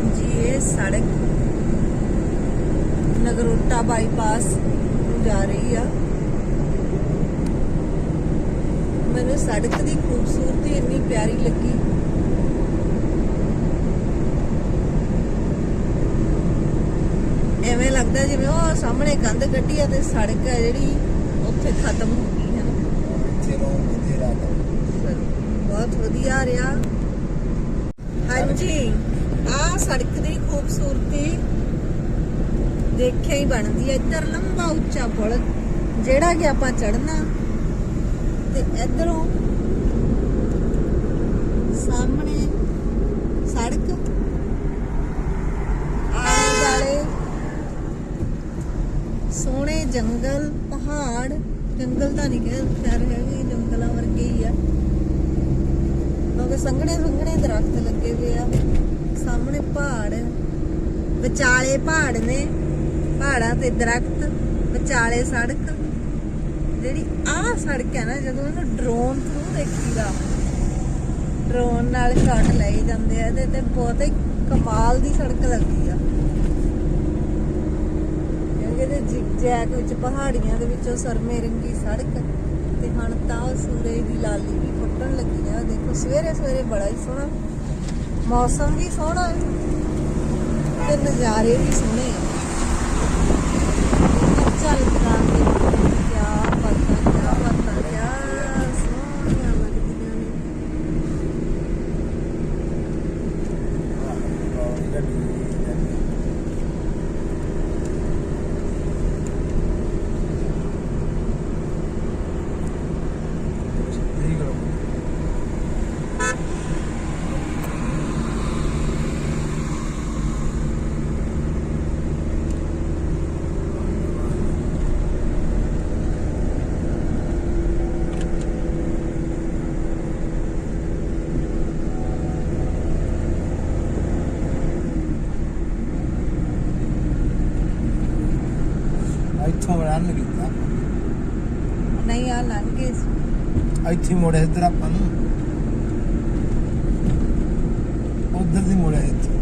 ਹਾਂਜੀ ਇਹ ਸੜਕ ਨਗਰੋਟਾ ਬਾਈਪਾਸ ਨੂੰ ਜਾ ਰਹੀ ਆ। ਮੈਨੂੰ ਸੜਕ ਦੀ ਖੂਬਸੂਰਤੀ ਇੰਨੀ ਪਿਆਰੀ ਲੱਗੀ। ਐਵੇਂ ਲੱਗਦਾ ਜਿਵੇਂ ਉਹ ਸਾਹਮਣੇ ਕੰਧ ਕੱਢੀ ਆ ਤੇ ਸੜਕ ਹੈ ਜਿਹੜੀ ਉੱਥੇ ਖਤਮ ਹੋ ਗਈ ਹੈ ਬਹੁਤ ਵਧੀਆ ਰਿਹਾ। ਹਾਂਜੀ। ਆ ਸੜਕ ਦੀ ਖੂਬਸੂਰਤੀ ਦੇਖਿਆ ਹੀ ਬਣਦੀ ਹੈ ਇੱਧਰ ਲੰਬਾ ਉੱਚਾ ਪੁਲ, ਜਿਹੜਾ ਕਿ ਆਪਾਂ ਚੜਨਾ ਤੇ ਇਧਰੋਂ ਸਾਹਮਣੇ ਸੜਕ। ਆਲੇ ਦੁਆਲੇ ਸੋਹਣੇ ਜੰਗਲ, ਪਹਾੜ। ਜੰਗਲ ਤਾਂ ਨਹੀਂ ਕਹਿ ਕਹਿ ਰਹੇ ਹੈਗੇ ਜੰਗਲਾਂ ਵਰਗੇ ਹੀ ਆ। ਕਿਉਂਕਿ ਸੰਘਣੇ ਸੰਘਣੇ ਦਰਖਤ ਲੱਗੇ ਹੋਏ ਆ। ਸਾਹਮਣੇ ਪਹਾੜ, ਵਿਚਾਲੇ ਪਹਾੜ ਨੇ, ਪਹਾੜਾਂ ਤੇ ਦਰਖਤ, ਵਿਚਾਲੇ ਸੜਕ। ਜਿਹੜੀ ਆਹ ਸੜਕ ਹੈ ਨਾ, ਜਦੋਂ ਇਹਨੂੰ ਡਰੋਨ ਥਰੂ ਦੇਖੀਦਾ ਡਰੋਨ ਨਾਲ ਸ਼ਾਟ ਲਏ ਜਾਂਦੇ ਆ, ਇਹਦੇ ਤੇ ਬਹੁਤ ਹੀ ਕਮਾਲ ਦੀ ਸੜਕ ਲੱਗਦੀ ਆ। ਕਿਉਂਕਿ ਇਹਦੇ ਜਿਗਜੈਗ ਵਿੱਚ, ਪਹਾੜੀਆਂ ਦੇ ਵਿੱਚੋਂ ਸਰਮੇ ਰੰਗੀ ਸੜਕ, ਤੇ ਹੁਣ ਤਾਂ ਸੂਰਜ ਦੀ ਲਾਲੀ ਵੀ ਫੁੱਟਣ ਲੱਗੀ ਆ। ਦੇਖੋ ਸਵੇਰੇ ਸਵੇਰੇ ਬੜਾ ਹੀ ਸੋਹਣਾ ਮੌਸਮ ਵੀ ਸੋਹਣਾ ਹੈ ਤੇ ਨਜ਼ਾਰੇ ਵੀ ਸੋਹਣੇ ਆ। ਚੱਲ ਦੁਕਾਨ ਤੇ ਇੱਥੋਂ ਰਨ ਕੀਤਾ ਨਹੀਂ ਆ ਲੰਘੇ ਇੱਥੇ ਮੋੜਿਆ ਇੱਧਰ ਆਪਾਂ ਨੂੰ। ਉਧਰ ਦੀ ਮੋੜਿਆ ਇੱਥੇ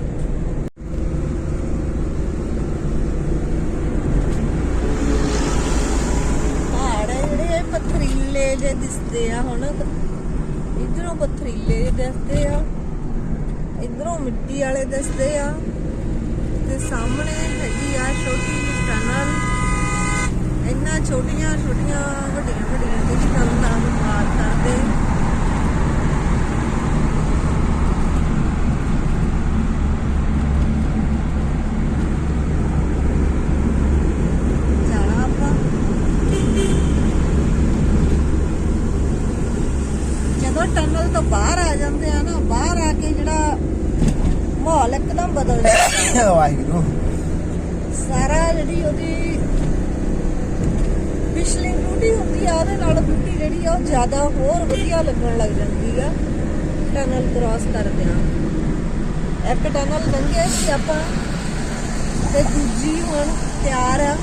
ਪਹਾੜ ਆ ਜਿਹੜੇ ਇਹ ਪਥਰੀਲੇ ਜੇ ਦਿਸਦੇ ਆ ਹੁਣ ਇਧਰੋਂ ਪਥਰੀਲੇ ਜਿਹੇ ਦਿਸਦੇ ਆ ਇਧਰੋਂ ਮਿੱਟੀ ਵਾਲੇ ਦਿਸਦੇ ਆ ਤੇ ਸਾਹਮਣੇ ਹੈਗੀ ਆ ਛੋਟੀ ਜਿਹੀ ਟਨਲ ਇੰਨਾ ਛੋਟੀਆਂ ਛੋਟੀਆਂ ਵੱਡੀਆਂ ਵੱਡੀਆਂ ਜਿਹੜੀ ਕੰਧਾਂ ਨੂੰ ਮਾਰ ਕਰਦੇ ਜਾਣਾ ਆਪਾਂ ਜਦੋਂ ਟਨਲ ਤੋਂ ਬਾਹਰ ਆ ਜਾਂਦੇ ਆ ਨਾ ਬਾਹਰ ਆ ਕੇ ਜਿਹੜਾ ਮਾਹੌਲ ਇੱਕਦਮ ਬਦਲ ਜਾਂਦਾ ਵਾਹਿਗੁਰੂ ਸਾਰਾ ਜਿਹੜੀ ਉਹਦੀ ਪਿਛਲੀ ਬਿਊਟੀ ਹੁੰਦੀ ਆ ਉਹਦੇ ਨਾਲ ਬਿਊਟੀ ਜਿਹੜੀ ਆ ਉਹ ਜ਼ਿਆਦਾ ਹੋਰ ਵਧੀਆ ਲੱਗਣ ਲੱਗ ਜਾਂਦੀ ਆ ਟਨਲ ਕ੍ਰਾਸ ਕਰਦੇ ਆ ਇੱਕ ਟਨਲ ਲੰਘੇ ਸੀ ਆਪਾਂ ਤੇ ਦੂਜੀ ਹੁਣ ਤਿਆਰ ਆ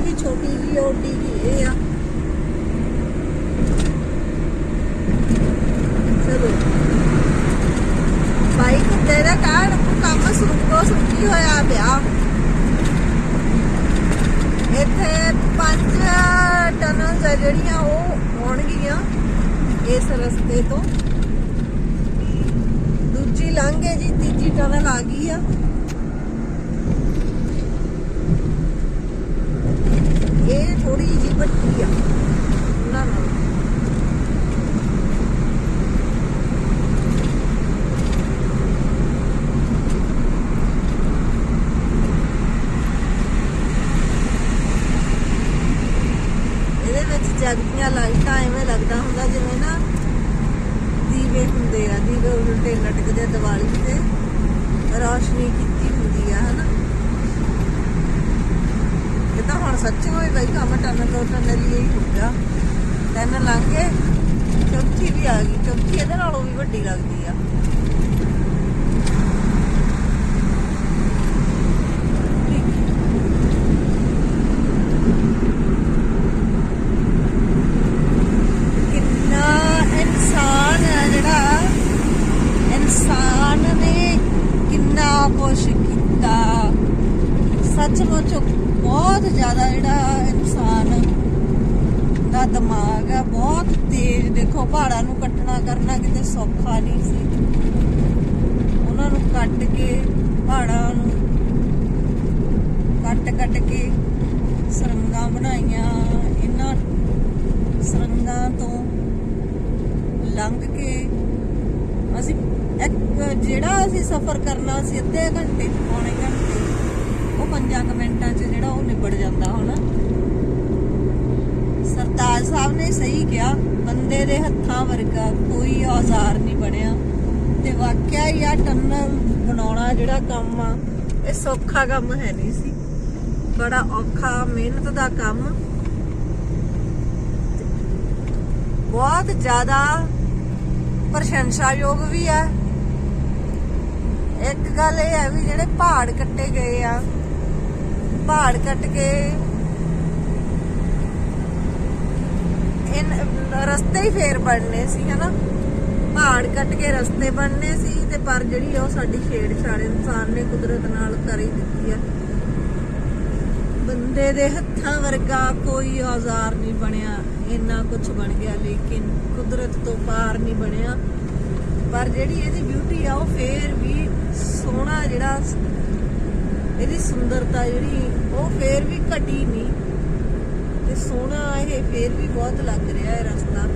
ਇਹ ਵੀ ਛੋਟੀ ਜੀ ਓਡੀ ਜੀ ਇਹ ਆ। ਚਲੋ। ਬਾਈਕ ਤੇਰਾ ਕਾਰ ਕੰਮ ਸੁੱਕੋ ਸੁੱਕੀ ਹੋਇਆ ਪਿਆ ਇੱਥੇ ਪੰਜ ਟਨਲਸ ਆ ਜਿਹੜੀਆਂ ਉਹ ਹੋਣਗੀਆਂ ਇਸ ਰਸਤੇ ਤੋਂ। ਦੂਜੀ ਲੰਘ ਹੈ ਜੀ, ਤੀਜੀ ਟਨਲ ਆ ਗਈ ਆ। ਇਹ ਥੋੜੀ ਜਿਹੀ ਵੱਡੀ ਆ। ਉਹਨਾਂ ਨਾਲ ਇਹਦੇ ਵਿੱਚ ਜਗਦੀਆਂ ਲਾਈਟਾਂ ਐਵੇਂ ਲੱਗਦਾ ਹੁੰਦਾ ਜਿਵੇਂ ਨਾ ਦੀਵੇ ਹੁੰਦੇ ਆ, ਦੀਵੇ ਉਲਟੇ ਲਟਕਦੇ ਦੀਵਾਲੀ ਤੇ। ਰੌਸ਼ਨੀ ਕੀਤੀ ਹੁੰਦੀ ਆ, ਹਨਾ? ਲੱਗਦਾ ਹੁਣ ਸੱਚੀ ਹੋਈ ਬਈ, ਕੰਮ ਟਨਲ ਤੋਂ ਟਨਲ ਹੀ ਹੋ ਗਿਆ। ਟਨਲ ਲੰਘ ਕੇ ਚੌਥੀ ਵੀ ਆ ਗਈ। ਚੌਥੀ ਇਹਦੇ ਨਾਲੋਂ ਵੀ ਵੱਡੀ ਲੱਗਦੀ ਆ। ਇਨਸਾਨ ਨੇ ਕਿੰਨਾ ਕੁਛ ਕੀਤਾ। ਸੱਚਮੁੱਚ ਬਹੁਤ ਜ਼ਿਆਦਾ ਜਿਹੜਾ ਇਨਸਾਨ ਦਾ ਦਿਮਾਗ ਆ, ਬਹੁਤ ਤੇਜ਼। ਦੇਖੋ, ਪਹਾੜਾਂ ਨੂੰ ਕੱਟਣਾ ਕਰਨਾ ਕਿਤੇ ਸੌਖਾ ਨਹੀਂ ਸੀ। ਉਹਨਾਂ ਨੂੰ ਕੱਟ ਕੇ, ਪਹਾੜਾਂ ਨੂੰ ਕੱਟ ਕੱਟ ਕੇ ਸਰੰਗਾਂ ਬਣਾਈਆਂ। ਇਹਨਾਂ ਸਰੰਗਾਂ ਤੋਂ ਲੰਘ ਕੇ ਅਸੀਂ ਇੱਕ ਜਿਹੜਾ ਅਸੀਂ ਸਫ਼ਰ ਕਰਨਾ ਸੀ, ਅੱਧੇ ਘੰਟੇ ਚ ਪੌਣੇ ਘੰਟੇ ਉਹ ਮਿੰਟਾਂ ਚ ਜਿਹੜਾ ਉਹ ਨਿਬੜ ਜਾਂਦਾ ਹੁਣ। ਸਰਤਾਜ ਸਾਹਿਬ ਨੇ ਸਹੀ ਕਿਹਾ, ਬੰਦੇ ਦੇ ਹੱਥਾਂ ਵਰਗਾ ਕੋਈ ਔਜ਼ਾਰ ਨਹੀਂ ਬਣਿਆ। ਤੇ ਵਾਕਿਆ ਹੀ ਆ ਟਨਲ ਬਣਾਉਣਾ ਜਿਹੜਾ ਕੰਮ ਆ, ਇਹ ਸੌਖਾ ਕੰਮ ਹੈ ਨਹੀਂ ਸੀ। ਬੜਾ ਔਖਾ, ਮਿਹਨਤ ਦਾ ਕੰਮ। ਬਹੁਤ ਜ਼ਿਆਦਾ ਪ੍ਰਸ਼ੰਸਾਯੋਗ ਵੀ ਆ। ਇੱਕ ਗੱਲ ਇਹ ਹੈ ਵੀ ਜਿਹੜੇ ਪਹਾੜ ਕੱਟੇ ਗਏ ਆ ਪਹਾੜ ਕੱਟ ਕੇ ਇਨ ਰਸਤੇ ਹੀ ਫੇਰ ਬਣਨੇ ਸੀ, ਹਨਾ? ਪਹਾੜ ਕੱਟ ਕੇ ਰਸਤੇ ਬਣਨੇ ਸੀ ਤੇ ਪਰ ਜਿਹੜੀ ਉਹ ਸਾਡੀ ਛੇੜਛਾੜ ਇਨਸਾਨ ਨੇ ਕੁਦਰਤ ਨਾਲ ਕਰ ਹੀ ਦਿੱਤੀ ਆ। ਬੰਦੇ ਦੇ ਹੱਥਾਂ ਵਰਗਾ ਕੋਈ ਔਜ਼ਾਰ ਨਹੀਂ ਬਣਿਆ, ਇੰਨਾ ਕੁਝ ਬਣ ਗਿਆ, ਲੇਕਿਨ ਕੁਦਰਤ ਤੋਂ ਪਾਰ ਨਹੀਂ ਬਣਿਆ। ਪਰ ਜਿਹੜੀ ਇਹਦੀ ਬਿਊਟੀ ਆ, ਉਹ ਫੇਰ ਵੀ ਸੋਹਣਾ ਜਿਹੜਾ ਇਹਦੀ ਸੁੰਦਰਤਾ ਜਿਹੜੀ, ਉਹ ਫੇਰ ਵੀ ਘਟੀ ਨਹੀਂ। ਤੇ ਸੋਹਣਾ ਇਹ, ਫੇਰ ਵੀ ਬਹੁਤ ਲੱਗ ਰਿਹਾ ਹੈ ਰਸਤਾ।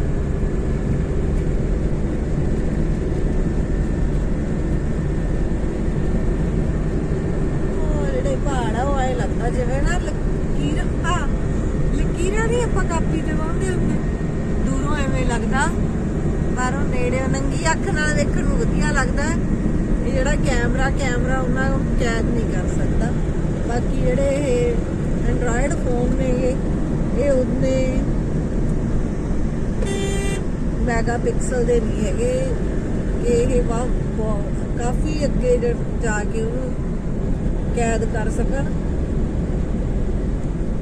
ਜਿਹੜੇ ਪਹਾੜ ਆ, ਉਹ ਐ ਲੱਗਦਾ ਜਿਵੇਂ ਨਾ ਲਕੀਰ ਆ ਲਕੀਰਾਂ ਨਹੀਂ ਆਪਾਂ ਕਾਪੀ ਤੇ ਵਾਉਂਦੇ ਹੁੰਦੇ। ਦੂਰੋਂ ਐਵੇਂ ਲੱਗਦਾ। ਬਾਹਰੋਂ ਨੇੜੇ ਨੰਗੀ ਅੱਖ ਨਾਲ ਵੇਖਣ ਨੂੰ ਵਧੀਆ ਲੱਗਦਾ। ਜਿਹੜਾ ਕੈਮਰਾ ਕੈਮਰਾ ਉਹਨਾਂ ਨੂੰ ਕੈਦ ਨਹੀਂ ਕਰ ਸਕਦਾ। ਬਾਕੀ ਜਿਹੜੇ ਇਹ ਐਂਡਰੋਇਡ ਫੋਨ ਨੇ ਇਹ ਇਹ ਉਹਨੇ ਮੈਗਾ ਦੇ ਨਹੀਂ ਹੈਗੇ। ਇਹ ਬਹੁਤ- ਕਾਫੀ ਅੱਗੇ ਜ- ਜਾ ਕੇ ਉਹਨੂੰ ਕੈਦ ਕਰ ਸਕਣ।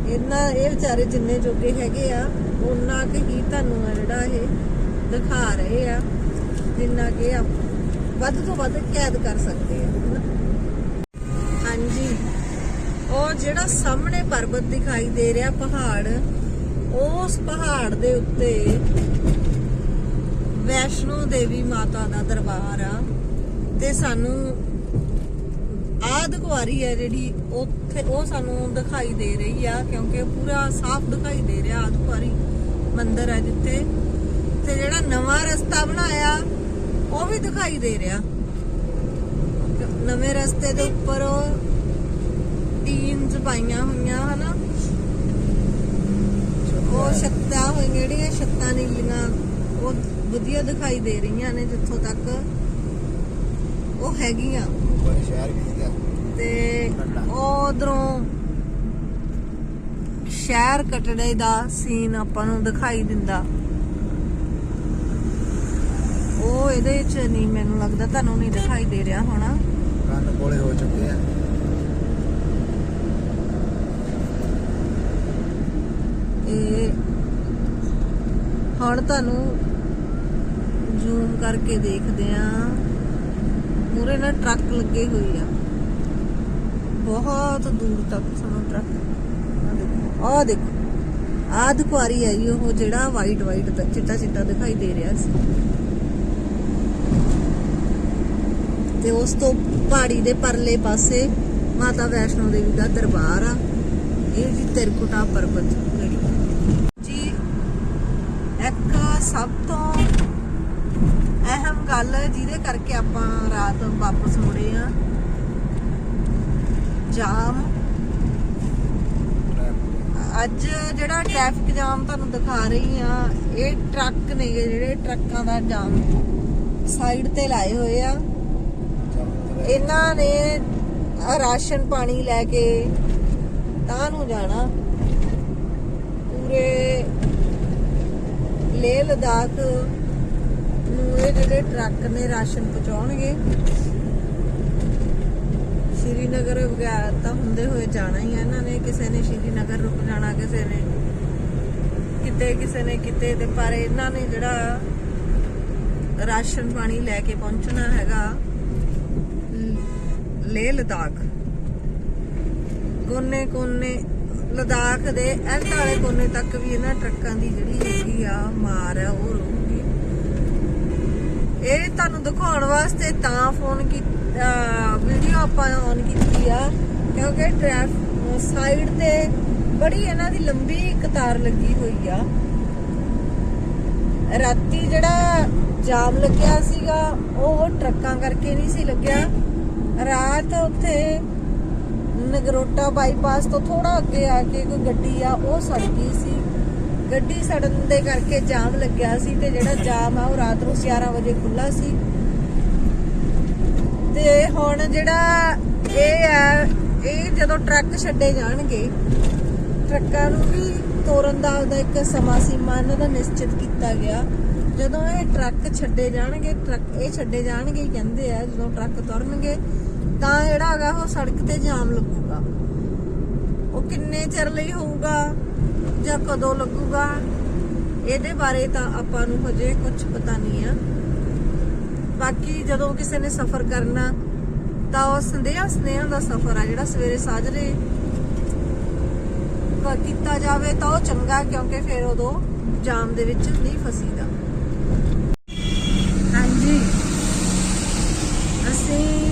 ਇਹਨਾਂ ਇਹ ਵਿਚਾਰੇ ਜਿੰਨੇ ਜੋਗੇ ਹੈਗੇ ਆ, ਉਹਨਾਂ ਕਿ ਹੀ ਤੁਹਾਨੂੰ ਜਿਹੜਾ ਇਹ ਦਿਖਾ ਰਹੇ ਆ, ਜਿੰਨਾ ਕਿ ਆ ਵੱਧ ਤੋਂ ਵੱਧ ਕੈਦ ਕਰ ਸਕਦੇ ਆ ਹਾਂਜੀ। ਉਹ ਜਿਹੜਾ ਸਾਹਮਣੇ ਪਰਬਤ ਦਿਖਾਈ ਦੇ ਰਿਹਾ ਪਹਾੜ, ਉਸ ਪਹਾੜ ਦੇ ਉੱਤੇ ਵੈਸ਼ਨੋ ਦੇਵੀ ਮਾਤਾ ਦਾ ਦਰਬਾਰ ਆ। ਤੇ ਸਾਨੂੰ ਆਦ ਕੁਆਰੀ ਹੈ ਜਿਹੜੀ ਉੱਥੇ, ਉਹ ਸਾਨੂੰ ਦਿਖਾਈ ਦੇ ਰਹੀ ਆ, ਕਿਉਂਕਿ ਪੂਰਾ ਸਾਫ਼ ਦਿਖਾਈ ਦੇ ਰਿਹਾ ਆਦ ਕੁਆਰੀ ਮੰਦਿਰ ਹੈ ਜਿੱਥੇ। ਤੇ ਜਿਹੜਾ ਨਵਾਂ ਰਸਤਾ ਬਣਾਇਆ ਉਹ ਵੀ ਦਿਖਾਈ ਦੇ ਰਿਹਾ। ਨਵੇਂ ਰਸਤੇ ਦੇ ਉੱਪਰ ਉਹ ਟੀਨਸ ਪਾਈਆਂ ਹੋਈਆਂ ਹਨਾ? ਉਹ ਛੱਤਾਂ ਹੋਈਆਂ ਜਿਹੜੀਆਂ ਛੱਤਾਂ ਨੀਲੀਆਂ ਉਹ ਵਧੀਆ ਦਿਖਾਈ ਦੇ ਰਹੀਆਂ ਨੇ ਜਿੱਥੋਂ ਤੱਕ ਉਹ ਹੈਗੀਆਂ। ਸ਼ਹਿਰ ਵੀ ਤੇ ਉਹ ਉਧਰੋਂ ਸ਼ਹਿਰ ਕਟੜੇ ਦਾ ਸੀਨ ਆਪਾਂ ਨੂੰ ਦਿਖਾਈ ਦਿੰਦਾ। ਉਹ ਇਹਦੇ ਚ ਨਹੀਂ ਮੈਨੂੰ ਲੱਗਦਾ ਤੁਹਾਨੂੰ ਨਹੀਂ ਦਿਖਾਈ ਦੇ ਰਿਹਾ ਹੋਣਾ। ਕੰਨ ਕੋਲੇ ਹੋ ਚੁੱਕੇ ਆ। ਇਹ ਹੁਣ ਤੁਹਾਨੂੰ ਜ਼ੂਮ ਕਰਕੇ ਦੇਖਦੇ ਆ। ਮੂਰੇ ਨਾ ਟਰੱਕ ਲੱਗੇ ਹੋਏ ਆ। ਬਹੁਤ ਦੂਰ ਤੱਕ ਸਾਨੂੰ ਟਰੱਕ। ਆਹ ਦੇਖੋ ਦੁਆਰੀ ਹੈ ਜੀ ਉਹ ਜਿਹੜਾ ਵਾਈਟ ਵਾਈਟ ਚਿੱਟਾ ਚਿੱਟਾ ਦਿਖਾਈ ਦੇ ਰਿਹਾ ਸੀ। ਤੇ ਉਸ ਤੋਂ ਪਹਾੜੀ ਦੇ ਪਰਲੇ ਪਾਸੇ ਮਾਤਾ ਵੈਸ਼ਨੋ ਦੇਵੀ ਦਾ ਦਰਬਾਰ ਆ। ਇਹ ਜੀ ਤਿਰਕੁਟਾ ਪਰਬਤ ਗੜੀ ਜੀ, ਇੱਕ ਸਭ ਤੋਂ ਅਹਿਮ ਗੱਲ ਜਿਹਦੇ ਕਰਕੇ ਆਪਾਂ ਰਾਤ ਵਾਪਸ ਮੁੜੇ ਆ। ਜਾਮ। ਅੱਜ ਜਿਹੜਾ ਟ੍ਰੈਫਿਕ ਜਾਮ ਤੁਹਾਨੂੰ ਦਿਖਾ ਰਹੀ ਆ, ਇਹ ਟਰੱਕ ਨੇ ਜਿਹੜੇ ਟਰੱਕਾਂ ਦਾ ਜਾਮ। ਸਾਈਡ ਤੇ ਲਾਏ ਹੋਏ ਆ। ਇਹਨਾਂ ਨੇ ਰਾਸ਼ਨ ਪਾਣੀ ਲੈ ਕੇ ਤਾਂ ਨੂੰ ਜਾਣਾ। ਪੂਰੇ ਲੇਹ ਲਦਾਖ ਨੂੰ ਇਹ ਜਿਹੜੇ ਟਰੱਕ ਨੇ ਰਾਸ਼ਨ ਪਹੁੰਚਾਉਣਗੇ। ਸ਼੍ਰੀਨਗਰ ਵਗੈਰਾ ਤਾਂ ਹੁੰਦੇ ਹੋਏ ਜਾਣਾ ਹੀ ਹੈ ਇਹਨਾਂ ਨੇ। ਕਿਸੇ ਨੇ ਸ਼੍ਰੀਨਗਰ ਰੁਕ ਜਾਣਾ, ਕਿਸੇ ਨੇ ਕਿਤੇ, ਕਿਸੇ ਨੇ ਕਿਤੇ ਤੇ ਪਰ ਇਹਨਾਂ ਨੇ ਜਿਹੜਾ ਰਾਸ਼ਨ ਪਾਣੀ ਲੈ ਕੇ ਪਹੁੰਚਣਾ ਹੈਗਾ ਲੇਹ ਲਦਾਖ। ਕੋਨੇ ਕੋਨੇ, ਲਦਾਖ ਦੇ ਐਂਡ ਵਾਲੇ ਕੋਨੇ ਤੱਕ ਵੀ ਇਹਨਾਂ ਟਰੱਕਾਂ ਦੀ ਜਿਹੜੀ ਹੈਗੀ ਆ ਮਾਰ ਆ, ਉਹ ਰਹੂਗੀ ਇਹ ਤੁਹਾਨੂੰ ਦਿਖਾਉਣ ਵਾਸਤੇ ਤਾਂ ਫੋਨ ਕੀਤਾ ਵੀਡੀਓ ਆਪਾਂ ਔਨ ਕੀਤੀ ਆ, ਕਿਉਂਕਿ ਟ੍ਰੈਫਿਕ ਸਾਈਡ ਤੇ ਬੜੀ ਇਹਨਾਂ ਦੀ ਲੰਬੀ ਕਤਾਰ ਲੱਗੀ ਹੋਈ ਆ। ਰਾਤੀ ਜਿਹੜਾ ਜਾਮ ਲੱਗਿਆ ਸੀਗਾ, ਉਹ ਟਰੱਕਾਂ ਕਰਕੇ ਨਹੀਂ ਸੀ ਲੱਗਿਆ। ਰਾਤ ਉੱਥੇ ਨਗਰੋਟਾ ਬਾਈਪਾਸ ਤੋਂ ਥੋੜਾ ਅੱਗੇ ਆ ਕੇ ਕੋਈ ਗੱਡੀ ਆ, ਉਹ ਸੜ ਗਈ ਸੀ। ਗੱਡੀ ਸੜਨ ਦੇ ਕਰਕੇ ਜਾਮ ਲੱਗਿਆ ਸੀ ਤੇ ਜਿਹੜਾ ਜਾਮ ਆ ਉਹ ਰਾਤ ਨੂੰ 11 ਵਜੇ ਖੁੱਲਾ ਸੀ। ਤੇ ਹੁਣ ਜਿਹੜਾ ਇਹ ਹੈ ਇਹ ਜਦੋਂ ਟਰੱਕ ਛੱਡੇ ਜਾਣਗੇ, ਟਰੱਕਾਂ ਨੂੰ ਵੀ ਤੋਰਨ ਦਾ ਉਹਦਾ ਇੱਕ ਸਮਾਂ ਸੀਮਾ ਇਹਨਾਂ ਦਾ ਨਿਸ਼ਚਿਤ ਕੀਤਾ ਗਿਆ। ਜਦੋਂ ਇਹ ਟਰੱਕ ਛੱਡੇ ਜਾਣਗੇ, ਟਰੱਕ ਇਹ ਛੱਡੇ ਜਾਣਗੇ ਕਹਿੰਦੇ ਆ, ਜਦੋਂ ਟਰੱਕ ਤੁਰਨਗੇ, ਤਾਂ ਜਿਹੜਾ ਹੈਗਾ ਉਹ ਸੜਕ ਤੇ ਜਾਮ ਲੱਗੂਗਾ। ਉਹ ਕਿੰਨੇ ਚਿਰ ਲਈ ਹੋਊਗਾ ਜਾਂ ਕਦੋਂ ਲੱਗੂਗਾ, ਇਹਦੇ ਬਾਰੇ ਤਾਂ ਆਪਾਂ ਨੂੰ ਹਜੇ ਕੁਝ ਪਤਾ ਨਹੀਂ ਆ। ਬਾਕੀ ਜਦੋਂ ਕਿਸੇ ਨੇ ਸਫ਼ਰ ਕਰਨਾ, ਤਾਂ ਉਹ ਸੰਦੇਹਾ ਸੰਦੇਹਾਂ ਦਾ ਸਫ਼ਰ ਆ ਜਿਹੜਾ ਸਵੇਰੇ ਸਾਜਰੇ ਕੀਤਾ ਜਾਵੇ ਤਾਂ ਉਹ ਚੰਗਾ, ਕਿਉਂਕਿ ਫਿਰ ਉਦੋਂ ਜਾਮ ਦੇ ਵਿੱਚ ਨਹੀਂ ਫਸੀਦਾ ਹਾਂਜੀ ਅਸੀਂ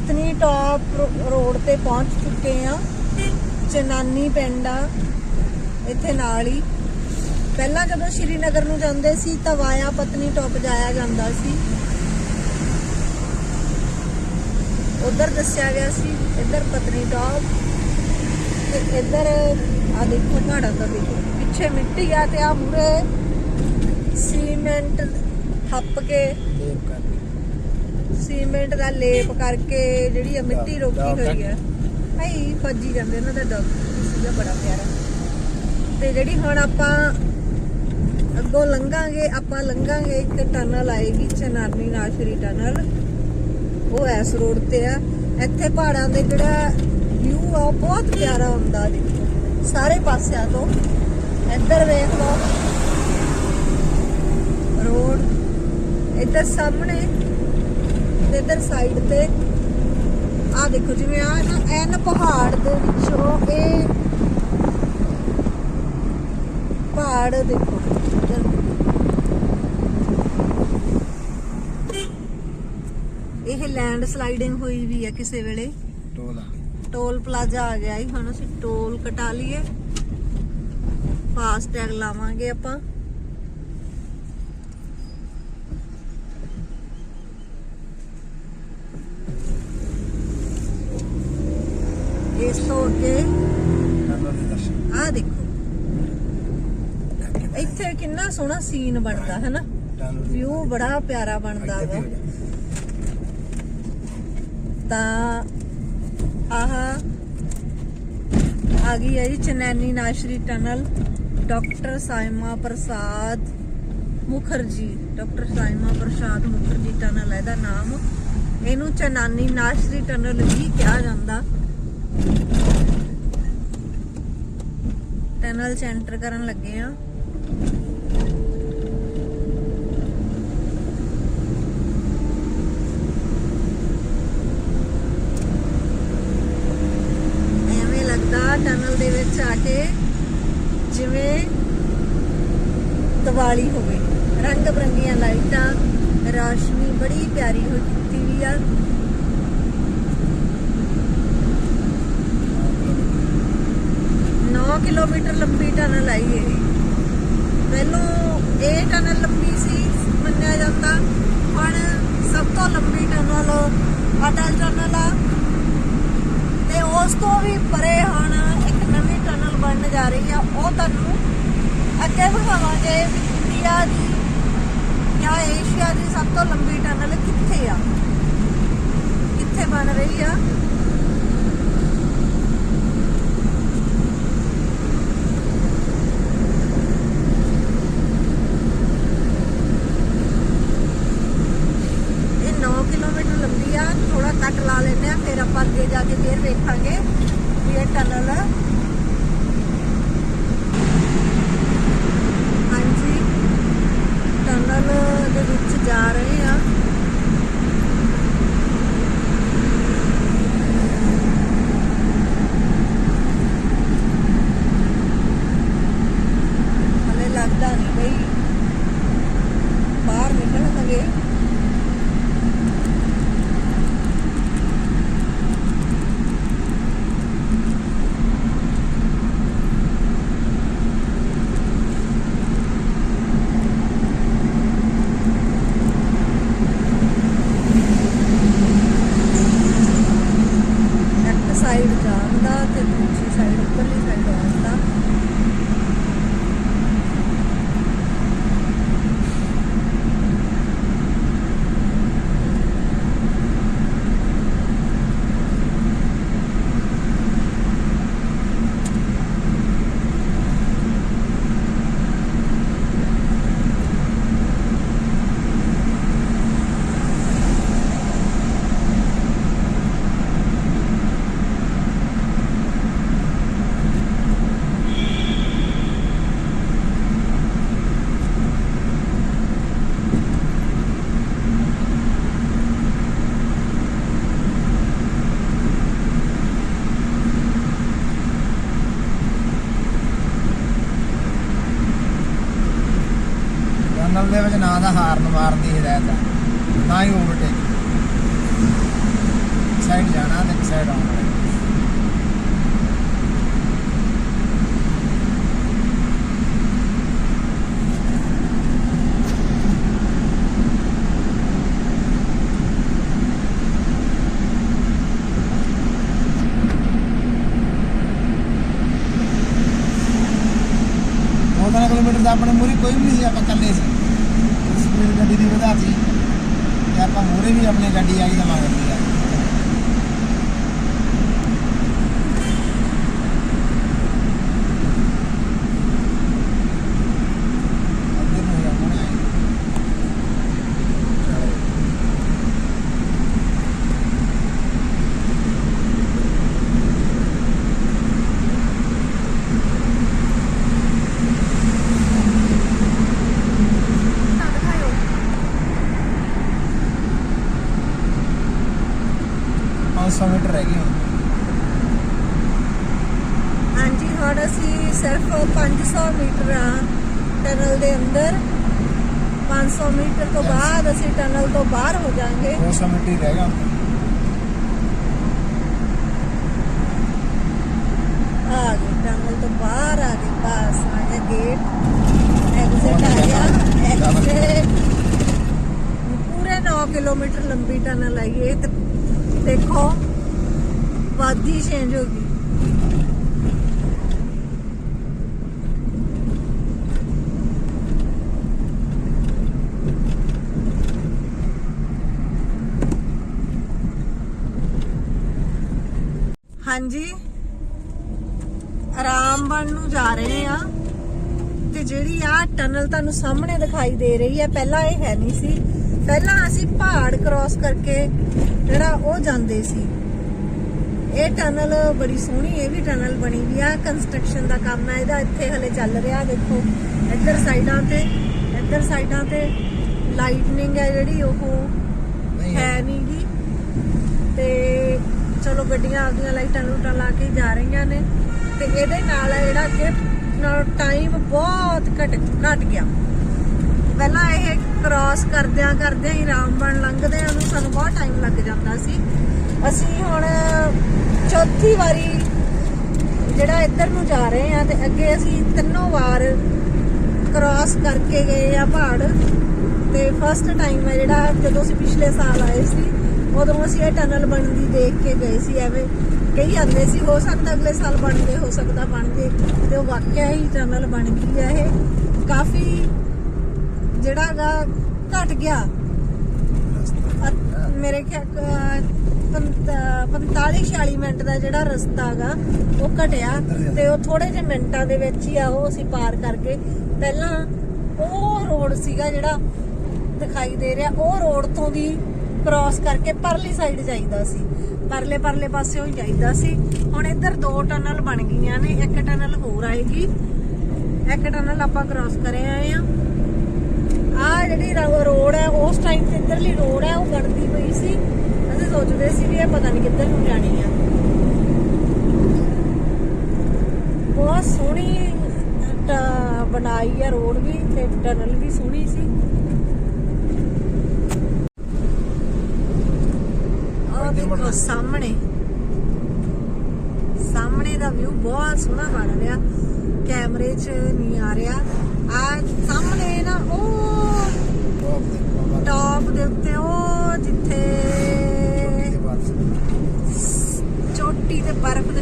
ਪਤਨੀ ਟਾਪ ਰੋਡ ਤੇ ਪਹੁੰਚ ਚੁੱਕੇ ਆ। ਚਨਾਨੀ ਪਿੰਡ ਆ, ਇੱਥੇ ਨਾਲ ਹੀ। ਪਹਿਲਾਂ ਜਦੋਂ ਸ਼੍ਰੀਨਗਰ ਨੂੰ ਜਾਂਦੇ ਸੀ, ਤਾਂ ਵਾਇਆ ਪਤਨੀ ਟਾਪ ਜਾਇਆ ਜਾਂਦਾ ਸੀ। ਉਧਰ ਦੱਸਿਆ ਗਿਆ ਸੀ, ਇੱਧਰ ਪਤਨੀ ਟਾਪ ਤੇ ਇੱਧਰ ਆ ਦੇਖੋ ਨਾੜਾ ਤਾਂ ਦੇਖੋ। ਪਿੱਛੇ ਮਿੱਟੀ ਆ ਤੇ ਆ ਮੂਰੇ ਸੀਮੈਂਟ ਥੱਪ ਕੇ ਸੀਮੈਂਟ ਦਾ ਲੇਪ ਕਰਕੇ ਜਿਹੜੀ ਆ ਮਿੱਟੀ ਰੋਕੀ ਹੋਈ ਆ। ਭਾਈ ਫੱਜੀ ਜਾਂਦੇ ਇਹਨਾਂ ਦਾ ਡੱਬ ਸੀਗਾ ਬੜਾ ਪਿਆਰਾ। ਤੇ ਜਿਹੜੀ ਹੁਣ ਆਪਾਂ ਅੱਗੋਂ ਲੰਘਾਂਗੇ ਆਪਾਂ ਲੰਘਾਂਗੇ ਇੱਕ ਟਨਲ ਆਏਗੀ ਚਨਾਰਨੀ ਨਾਸ਼ਰੀ ਟਨਲ। ਉਹ ਐਸ ਰੋਡ ਤੇ ਆ। ਇੱਥੇ ਪਹਾੜਾਂ ਦੇ ਜਿਹੜਾ ਵਿਊ ਆ ਉਹ ਬਹੁਤ ਪਿਆਰਾ ਹੁੰਦਾ ਦੇਖੋ ਸਾਰੇ ਪਾਸਿਆਂ ਤੋਂ। ਇੱਧਰ ਵੇਖ ਲਓ। ਰੋਡ। ਇੱਧਰ ਸਾਹਮਣੇ ਤੇ ਇੱਧਰ ਸਾਈਡ ਤੇ। ਆ ਦੇਖੋ ਜਿਵੇਂ ਆ ਨਾ ਐਨ ਪਹਾੜ ਦੇ ਵਿੱਚੋਂ ਇਹ ਪਹਾੜ ਦੇਖੋ। ਇਹ ਲੈਂਡ ਸਲਾਈਡਿੰਗ ਹੋਈ ਵੀ ਆ ਕਿਸੇ ਵੇਲੇ। ਟੋਲਾ ਟੋਲ ਪਲਾਜ਼ਾ ਆ ਗਿਆ ਹੀ ਹੁਣ ਅਸੀਂ ਟੋਲ ਕਟਾ ਲਈਏ। ਫਾਸਟ ਟੈਗ ਲਾਵਾਂਗੇ ਆਪਾਂ ਇਸ ਤੋਂ ਅੱਗੇ ਟਨਲ ਦੇ ਦਰਸ਼ਨ ਆ ਦੇਖੋ। ਇੱਥੇ ਕਿੰਨਾ ਸੋਹਣਾ ਸੀਨ ਬਣਦਾ ਹੈ ਨਾ ਵਿਊ ਬੜਾ ਪਿਆਰਾ ਬਣਦਾ ਵਾ। ਤਾਂ ਆਹ ਆ ਗਈ ਹੈ ਜੀ Chenani Nashri tunnel. Doctor Syama Prasad Mukherjee. Doctor Syama Prasad Mukherjee tunnel ਇਹਦਾ ਨਾਮ। ਇਹਨੂੰ ਚਨਾਨੀ ਨਾਸ਼ਰੀ ਟਨਲ ਵੀ ਕਿਹਾ ਜਾਂਦਾ। ਟਨਲ ਚ ਐਂਟਰ ਕਰਨ ਲੱਗੇ ਆ। ਐਵੇਂ ਲੱਗਦਾ ਟਨਲ ਦੇ ਵਿੱਚ ਆ ਕੇ ਜਿਵੇਂ ਦੀਵਾਲੀ ਹੋਵੇ। ਰੰਗ ਬਰੰਗੀਆਂ ਲਾਈਟਾਂ, ਰੌਸ਼ਨੀ ਬੜੀ ਪਿਆਰੀ ਹੋਈ ਕੀਤੀ ਵੀ ਆ ਨੌ 9 ਕਿਲੋਮੀਟਰ ਲੰਬੀ ਟਨਲ ਆਈ ਇਹ। ਪਹਿਲੋਂ ਇਹ ਟਨਲ ਲੰਬੀ ਸੀ, ਮੰਨਿਆ ਜਾਂਦਾ ਹੁਣ ਸਭ ਤੋਂ ਲੰਬੀ ਟਨਲ ਅਟਲ ਟਨਲ ਆ। ਤੇ ਉਸ ਤੋਂ ਵੀ ਪਰੇ ਹੁਣ ਇੱਕ ਨਵੀਂ ਟਨਲ ਬਣਨ ਜਾ ਰਹੀ ਆ, ਉਹ ਤੁਹਾਨੂੰ ਅੱਗੇ ਵਿਖਾਵਾਂਗੇ ਵੀ ਇੰਡੀਆ ਦੀ ਜਾਂ ਏਸ਼ੀਆ ਦੀ ਸਭ ਤੋਂ ਲੰਬੀ ਟਨਲ ਕਿੱਥੇ ਆ? ਕਿੱਥੇ ਬਣ ਰਹੀ ਆ? ਦਾ ਕੋਈ ਵੀ ਨਹੀਂ ਸੀ ਆਪਾਂ ਇਕੱਲੇ ਸੀ। 500 ਮੀਟਰ ਰਹਿ ਅਸੀਂ ਸਿਰਫ 500 ਮੀਟਰ ਆ ਟਨਲ ਦੇ ਅੰਦਰ। 500 ਮੀਟਰ ਤੋਂ ਬਾਅਦ ਅਸੀਂ ਟਨਲ ਤੋਂ ਬਾਹਰ ਹੋ ਜਾਾਂਗੇ। 200 ਮੀਟਰ ਹੀ ਰਹਿ ਆ ਗਏ ਟਨਲ ਤੋਂ ਬਾਹਰ ਆ ਗਏ ਪਾਸ ਆ ਗੇਟ ਐਗਜ਼ਿਟ ਆ ਗਿਆ ਐਗਜ਼ਿਟ ਪੂਰੇ 9 ਕਿਲੋਮੀਟਰ ਲੰਬੀ ਟਨਲ ਹੈ ਇਹ ਤੇ ਦੇਖੋ ਵਾਦੀ ਚੇਂਜ ਹੋ ਗਈ। ਹਾਂਜੀ। ਆਰਾਮਬਨ ਨੂੰ ਜਾ ਰਹੇ ਆ। ਤੇ ਜਿਹੜੀ ਆ ਟਨਲ ਤੁਹਾਨੂੰ ਸਾਹਮਣੇ ਦਿਖਾਈ ਦੇ ਰਹੀ ਹੈ, ਪਹਿਲਾਂ ਇਹ ਹੈ ਨਹੀਂ ਸੀ। ਪਹਿਲਾਂ ਅਸੀਂ ਪਹਾੜ ਕ੍ਰਾਸ ਕਰਕੇ ਜਿਹੜਾ ਉਹ ਜਾਂਦੇ ਸੀ। ਇਹ ਟਨਲ ਬੜੀ ਸੋਹਣੀ ਇਹ ਵੀ ਟਨਲ ਬਣੀ ਵੀ ਆ। ਕੰਸਟਰਕਸ਼ਨ ਦਾ ਕੰਮ ਹੈ ਇਹਦਾ ਇੱਥੇ ਹਲੇ ਚੱਲ ਰਿਹਾ ਦੇਖੋ ਇੱਧਰ ਸਾਈਡਾਂ ਤੇ ਇੱਧਰ ਸਾਈਡਾਂ ਤੇ ਲਾਈਟਨਿੰਗ ਹੈ ਜਿਹੜੀ ਉਹ ਹੈ ਨਹੀਂ ਗੀ ਤੇ ਚਲੋ ਗੱਡੀਆਂ ਆਪਦੀਆਂ ਲਾਈਟਾਂ ਲੂਟਾਂ ਲਾ ਕੇ ਜਾ ਰਹੀਆਂ ਨੇ। ਤੇ ਇਹਦੇ ਨਾਲ ਜਿਹੜਾ ਕਿ ਨਾਲ ਟਾਈਮ ਬਹੁਤ ਘਟ ਘਟ ਗਿਆ। ਪਹਿਲਾਂ ਇਹ ਕ੍ਰਾਸ ਕਰਦਿਆਂ ਕਰਦਿਆਂ ਹੀ ਰਾਮਬਣ ਲੰਘਦਿਆਂ ਨੂੰ ਸਾਨੂੰ ਬਹੁਤ ਟਾਈਮ ਲੱਗ ਜਾਂਦਾ ਸੀ। ਅਸੀਂ ਹੁਣ ਚੌਥੀ ਵਾਰੀ ਜਿਹੜਾ ਇੱਧਰ ਨੂੰ ਜਾ ਰਹੇ ਆ ਤੇ ਅੱਗੇ ਅਸੀਂ ਤਿੰਨੋਂ ਵਾਰ ਕ੍ਰਾਸ ਕਰਕੇ ਗਏ ਆ ਪਹਾੜ। ਤੇ ਫਸਟ ਟਾਈਮ ਹੈ ਜਿਹੜਾ ਜਦੋਂ ਅਸੀਂ ਪਿਛਲੇ ਸਾਲ ਆਏ ਸੀ, ਉਦੋਂ ਅਸੀਂ ਇਹ ਟਨਲ ਬਣਦੀ ਦੇਖ ਕੇ ਗਏ ਸੀ, ਐਵੇਂ ਕਈ ਜਾਂਦੇ ਸੀ, ਹੋ ਸਕਦਾ ਅਗਲੇ ਸਾਲ ਬਣ ਜੇ ਹੋ ਸਕਦਾ ਬਣ ਜੇ ਤੇ ਉਹ ਵਾਕਿਆ ਹੀ ਟਨਲ ਬਣ ਗਈ ਹੈ ਇਹ। ਕਾਫੀ ਜਿਹੜਾ ਹੈਗਾ ਘਟ ਗਿਆ। ਅ- ਮੇਰੇ ਖਿਆਲ 45 46 ਮਿੰਟ ਦਾ ਜਿਹੜਾ ਰਸਤਾ ਹੈਗਾ ਉਹ ਘਟਿਆ ਤੇ ਉਹ ਥੋੜੇ ਜਿਹੇ ਮਿੰਟਾਂ ਦੇ ਵਿੱਚ ਹੀ ਆ ਉਹ ਅਸੀਂ ਪਾਰ ਕਰਕੇ ਪਹਿਲਾਂ ਉਹ ਰੋਡ ਸੀਗਾ ਜਿਹੜਾ ਦਿਖਾਈ ਦੇ ਰਿਹਾ, ਉਹ ਰੋਡ ਤੋਂ ਦੀ ਕ੍ਰਾਸ ਕਰਕੇ ਪਰਲੀ ਸਾਈਡ ਜਾਈਦਾ ਸੀ। ਪਰਲੇ ਪਰਲੇ ਪਾਸਿਓਂ ਹੀ ਜਾਈਦਾ ਸੀ। ਹੁਣ ਇੱਧਰ ਦੋ ਟਨਲ ਬਣ ਗਈਆਂ ਨੇ, ਇੱਕ ਟਨਲ ਹੋਰ ਆਏਗੀ। ਇੱਕ ਟਨਲ ਆਪਾਂ ਕ੍ਰਾਸ ਕਰੇ ਆਏ ਆ। ਆ ਜਿਹੜੀ ਰੋਡ ਹੈ ਉਸ ਟਾਈਮ ਤੇ ਇਧਰਲੀ ਰੋਡ ਹੈ ਉਹ ਗੜਦੀ ਪਈ ਸੀ। ਅਸੀਂ ਸੋਚਦੇ ਸੀ ਵੀ ਇਹ ਪਤਾ ਨਹੀਂ ਕਿੱਧਰ ਨੂੰ ਜਾਣੀ ਆ। ਬਹੁਤ ਸੋਹਣੀ ਬਣਾਈ ਆ ਰੋਡ ਵੀ ਤੇ ਟਨਲ ਵੀ ਸੋਹਣੀ ਸੀ। ਸਾਹਮਣੇ। ਸਾਹਮਣੇ ਦਾ ਵਿਊ ਬਹੁਤ ਸੋਹਣਾ ਬਣ ਰਿਹਾ। ਕੈਮਰੇ 'ਚ ਨਹੀਂ ਆ ਰਿਹਾ। ਆ ਸਾਹਮਣੇ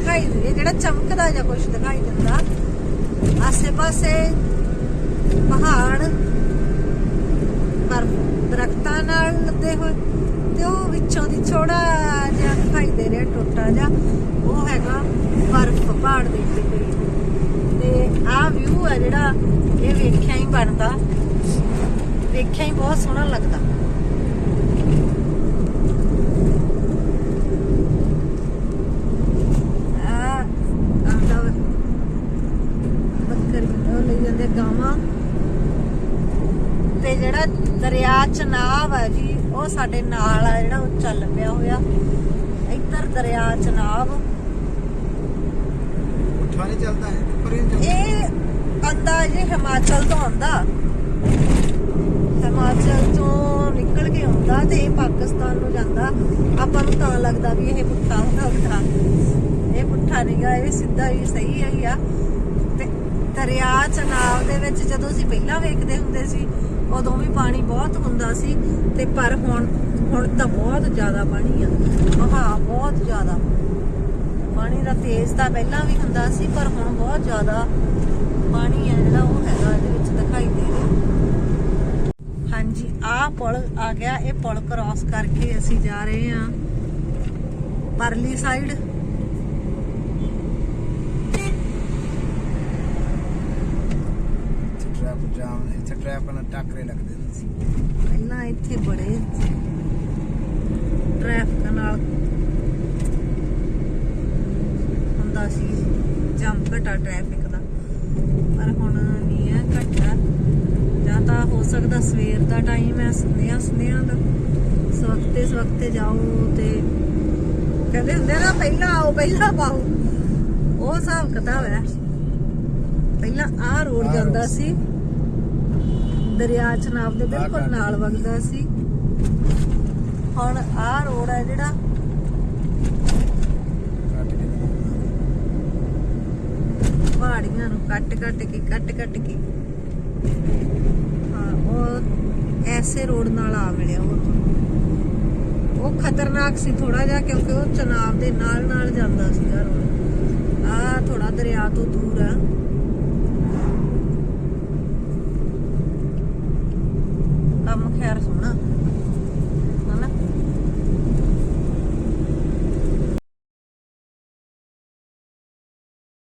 ਦਿਖਾਈ ਦਿੰਦੀ ਜਿਹੜਾ ਚਮਕਦਾ ਜਾਂ ਕੁਝ ਦਿਖਾਈ ਦਿੰਦਾ ਆਸੇ ਪਾਸੇ ਪਹਾੜ, ਬਰਫ਼ ਦਰਖਤਾਂ ਨਾਲ ਲੱਦੇ ਹੋਏ ਤੇ ਉਹ ਵਿੱਚੋਂ ਦੀ ਛੋੜਾ ਜਿਹਾ ਦਿਖਾਈ ਦੇ ਰਿਹਾ ਟੋਟਾ ਜਿਹਾ। ਉਹ ਹੈਗਾ ਬਰਫ਼, ਪਹਾੜ ਦੇ ਉੱਤੇ ਤੇ ਆਹ ਵਿਊ ਹੈ ਜਿਹੜਾ ਇਹ ਵੇਖਿਆ ਹੀ ਬਣਦਾ। ਵੇਖਿਆ ਹੀ ਬਹੁਤ ਸੋਹਣਾ ਲੱਗਦਾ ਆ ਆਂਦਾ ਬੱਕਰੀ ਉਹ ਲਈ ਜਾਂਦੇ ਆ ਗਾਵਾਂ ਤੇ ਜਿਹੜਾ ਦਰਿਆ ਚਨਾਬ ਹੈ ਜੀ ਉਹ ਸਾਡੇ ਨਾਲ ਆ ਜਿਹੜਾ ਉਹ ਚੱਲ ਪਿਆ ਹੋਇਆ। ਇੱਧਰ ਦਰਿਆ ਚਨਾਬ ਉੱਠਾ ਨਹੀਂ ਚੱਲਦਾ ਹੈ ਉੱਪਰ ਹੀ ਨਹੀਂ ਚੱਲਦਾ ਇਹ ਆਂਦਾ ਜੀ ਹਿਮਾਚਲ ਤੋਂ ਆਂਦਾ ਹਿਮਾਚਲ ਤੋਂ ਨਿਕਲ ਕੇ ਆਉਂਦਾ ਤੇ ਇਹ ਪਾਕਿਸਤਾਨ ਨੂੰ ਜਾਂਦਾ। ਆਪਾਂ ਨੂੰ ਤਾਂ ਲੱਗਦਾ ਵੀ ਇਹ ਪੁੱਠਾ ਹੁੰਦਾ ਇਹ ਪੁੱਠਾ ਨਹੀਂਗਾ ਇਹ ਸਿੱਧਾ ਹੀ ਸਹੀ ਹੈ ਆ। ਤੇ ਦਰਿਆ ਚਨਾਬ ਦੇ ਵਿੱਚ ਜਦੋਂ ਅਸੀਂ ਪਹਿਲਾਂ ਵੇਖਦੇ ਹੁੰਦੇ ਸੀ ਉਦੋਂ ਵੀ ਪਾਣੀ ਬਹੁਤ ਹੁੰਦਾ ਸੀ ਤੇ ਪਰ ਹੁਣ ਹੁਣ ਤਾਂ ਬਹੁਤ ਜ਼ਿਆਦਾ ਪਾਣੀ ਆ। ਵਹਾਅ ਬਹੁਤ ਜ਼ਿਆਦਾ। ਪਾਣੀ ਦਾ ਤੇਜ਼ ਤਾਂ ਪਹਿਲਾਂ ਵੀ ਹੁੰਦਾ ਸੀ, ਪਰ ਹੁਣ ਬਹੁਤ ਜ਼ਿਆਦਾ ਪਾਣੀ ਹੈ ਜਿਹੜਾ ਉਹ ਹੈਗਾ ਇਹਦੇ ਵਿੱਚ ਦਿਖਾਈ ਦੇ ਰਿਹਾ। ਹਾਂਜੀ, ਆਹ ਪੁਲ ਆ ਗਿਆ, ਇਹ ਪੁਲ ਕ੍ਰਾਸ ਕਰਕੇ ਅਸੀਂ ਜਾ ਰਹੇ ਹਾਂ। ਪਰਲੀ ਸਾਈਡ ਇੱਥੇ ਟ੍ਰੈਫਿਕ ਜਾਮ ਇੱਥੇ ਟ੍ਰੈਫਿਕ ਨਾਲ ਟੱਕਰੇ ਲੱਗਦੇ ਹੁੰਦੇ ਸੀ ਪਹਿਲਾਂ ਇੱਥੇ ਬੜੇ ਟ੍ਰੈਫਿਕ ਨਾਲ ਹੁੰਦਾ ਸੀ ਜੰਮ ਘਟਾ ਟ੍ਰੈਫਿਕ ਦਾ। ਪਰ ਹੁਣ ਨਹੀਂ ਹੈ ਘਟਾ ਜਾਂ ਤਾਂ ਹੋ ਸਕਦਾ ਸਵੇਰ ਦਾ ਟਾਈਮ ਹੈ ਸੁਨੇਹਾ ਸੁਨੇਹਾ ਦਾ। ਸਵਖਤੇ ਸਵਖਤੇ ਜਾਓ ਤੇ ਕਹਿੰਦੇ ਹੁੰਦੇ ਨਾ ਪਹਿਲਾਂ ਆਓ ਪਹਿਲਾਂ ਪਾਓ। ਉਹ ਹਿਸਾਬ ਕਿਤਾਬ ਹੈ। ਪਹਿਲਾਂ ਆਹ ਰੋਡ ਜਾਂਦਾ ਸੀ। ਦਰਿਆ ਚਨਾਬ ਦੇ ਬਿਲਕੁਲ ਨਾਲ ਵਗਦਾ ਸੀ। ਹੁਣ ਆਹ ਰੋਡ ਹੈ ਜਿਹੜਾ ਪਹਾੜੀਆਂ ਨੂੰ ਕੱਟ ਕੱਟ ਕੇ ਕੱਟ ਕੱਟ ਕੇ। ਹਾਂ ਉਹ ਐਸੇ ਰੋਡ ਨਾਲ ਆ ਮਿਲਿਆ ਉਹ। ਉਹ ਖਤਰਨਾਕ ਸੀ ਥੋੜਾ ਜਿਹਾ ਕਿਉਂਕਿ ਉਹ ਚਨਾਬ ਦੇ ਨਾਲ ਨਾਲ ਜਾਂਦਾ ਸੀਗਾ ਰੋਡ। ਆ ਥੋੜਾ ਦਰਿਆ ਤੋਂ ਦੂਰ ਆ।